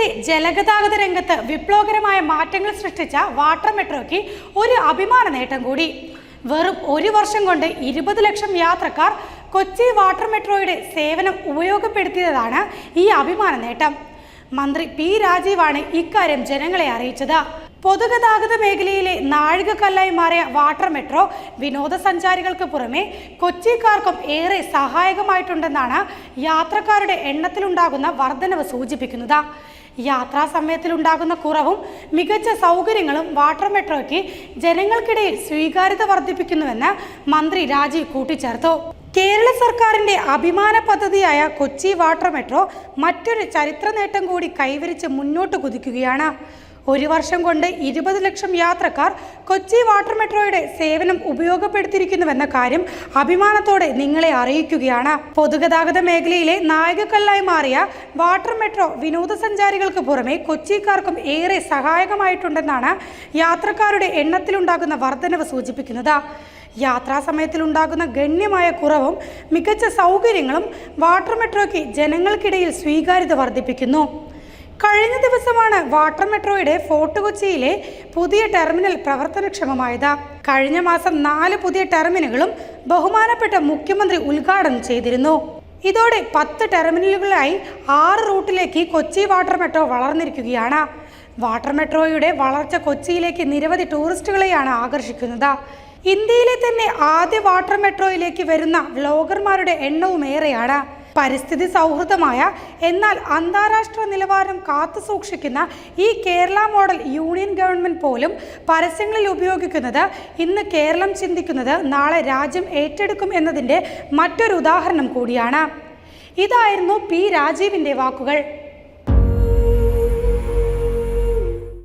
കേരളത്തിന്റെ ജലഗതാഗത രംഗത്ത് വിപ്ലവകരമായ മാറ്റങ്ങൾ സൃഷ്ടിച്ച വാട്ടർ മെട്രോയ്ക്ക് ഒരു അഭിമാന നേട്ടം കൂടി. വെറും ഒരു വർഷം കൊണ്ട് ഇരുപത് ലക്ഷം യാത്രക്കാർ കൊച്ചി വാട്ടർ മെട്രോയുടെ സേവനം ഉപയോഗപ്പെടുത്തിയതാണ് ഈ അഭിമാന നേട്ടം. മന്ത്രി പി രാജീവാണ് ഇക്കാര്യം ജനങ്ങളെ അറിയിച്ചത്. പൊതുഗതാഗത മേഖലയിലെ നാഴികക്കല്ലായി മാറിയ വാട്ടർ മെട്രോ വിനോദസഞ്ചാരികൾക്ക് പുറമെ കൊച്ചിക്കാർക്കും ഏറെ സഹായകമായിട്ടുണ്ടെന്നാണ് യാത്രക്കാരുടെ എണ്ണത്തിലുണ്ടാകുന്ന വർധനവ് സൂചിപ്പിക്കുന്നത്. യാത്രാ സമയത്തിലുണ്ടാകുന്ന കുറവും മികച്ച സൗകര്യങ്ങളും വാട്ടർ മെട്രോയ്ക്ക് ജനങ്ങൾക്കിടയിൽ സ്വീകാര്യത വർദ്ധിപ്പിക്കുന്നുവെന്ന് മന്ത്രി രാജീവ് കൂട്ടിച്ചേർത്തു. കേരള സർക്കാരിന്റെ അഭിമാന പദ്ധതിയായ കൊച്ചി വാട്ടർ മെട്രോ മറ്റൊരു ചരിത്ര നേട്ടം കൂടി കൈവരിച്ച് മുന്നോട്ട് കുതിക്കുകയാണ്. ഒരു വർഷം കൊണ്ട് ഇരുപത് ലക്ഷം യാത്രക്കാർ കൊച്ചി വാട്ടർ മെട്രോയുടെ സേവനം ഉപയോഗപ്പെടുത്തിയിരിക്കുന്നുവെന്ന കാര്യം അഭിമാനത്തോടെ നിങ്ങളെ അറിയിക്കുകയാണ്. പൊതുഗതാഗത മേഖലയിലെ നായകക്കല്ലായി മാറിയ വാട്ടർ മെട്രോ വിനോദസഞ്ചാരികൾക്ക് പുറമെ കൊച്ചിക്കാർക്കും ഏറെ സഹായകമായിട്ടുണ്ടെന്നാണ് യാത്രക്കാരുടെ എണ്ണത്തിലുണ്ടാകുന്ന വർധനവ് സൂചിപ്പിക്കുന്നത്. യാത്രാ സമയത്തിലുണ്ടാകുന്ന ഗണ്യമായ കുറവും മികച്ച സൗകര്യങ്ങളും വാട്ടർ മെട്രോയ്ക്ക് ജനങ്ങൾക്കിടയിൽ സ്വീകാര്യത വർദ്ധിപ്പിക്കുന്നു. കഴിഞ്ഞ ദിവസമാണ് വാട്ടർ മെട്രോയുടെ ഫോർട്ട് കൊച്ചിയിലെ പുതിയ ടെർമിനൽ പ്രവർത്തനക്ഷമമായത്. കഴിഞ്ഞ മാസം നാല് പുതിയ ടെർമിനലുകളും ബഹുമാനപ്പെട്ട മുഖ്യമന്ത്രി ഉദ്ഘാടനം ചെയ്തിരുന്നു. ഇതോടെ പത്ത് ടെർമിനലുകളായി ആറ് റൂട്ടിലേക്ക് കൊച്ചി വാട്ടർ മെട്രോ വളർന്നിരിക്കുകയാണ്. വാട്ടർ മെട്രോയുടെ വളർച്ച കൊച്ചിയിലേക്ക് നിരവധി ടൂറിസ്റ്റുകളെയാണ് ആകർഷിക്കുന്നത്. ഇന്ത്യയിലെ തന്നെ ആദ്യ വാട്ടർ മെട്രോയിലേക്ക് വരുന്ന വ്ലോഗർമാരുടെ എണ്ണവും ഏറെയാണ്. പരിസ്ഥിതി സൗഹൃദമായ എന്നാൽ അന്താരാഷ്ട്ര നിലവാരം കാത്തു സൂക്ഷിക്കുന്ന ഈ കേരള മോഡൽ യൂണിയൻ ഗവൺമെന്റ് പോലും പരസ്യങ്ങളിൽ ഉപയോഗിക്കുന്നത് ഇന്ന് കേരളം ചിന്തിക്കുന്നത് നാളെ രാജ്യം ഏറ്റെടുക്കും എന്നതിന്റെ മറ്റൊരു ഉദാഹരണം കൂടിയാണ്. ഇതായിരുന്നു പി രാജീവിന്റെ വാക്കുകൾ.